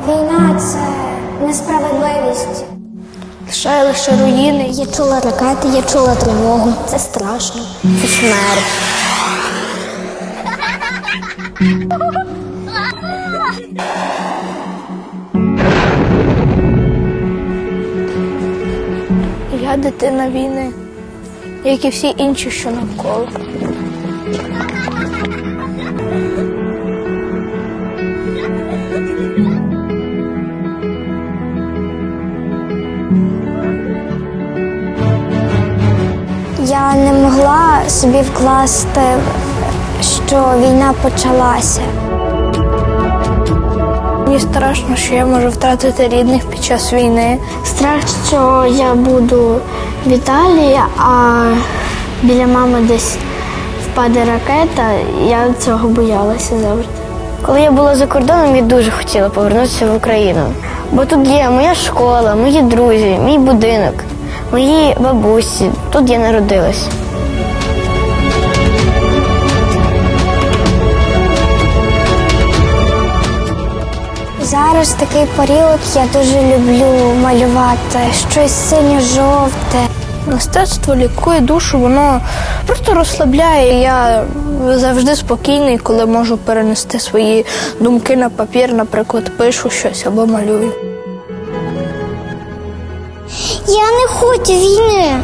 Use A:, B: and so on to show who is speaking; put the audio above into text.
A: Війна це несправедливість.
B: Лишає лише руїни.
A: Я чула ракети, я чула тривогу. Це страшно. Це смерть.
B: Я дитина війни, як і всі інші, що навколо.
A: Я не могла собі вкласти, що війна почалася.
B: Мені страшно, що я можу втратити рідних під час війни.
A: Страх, що я буду в Італії, а біля мами десь впаде ракета. Я цього боялася завжди.
C: Коли я була за кордоном, я дуже хотіла повернутися в Україну. Бо тут є моя школа, мої друзі, мій будинок, мої бабусі. Тут я народилась.
A: Зараз такий період я дуже люблю малювати щось синьо-жовте.
B: Мистецтво лікує душу, воно просто розслабляє. Я завжди спокійний, коли можу перенести свої думки на папір, наприклад, пишу щось або малюю.
A: Я не хочу війни.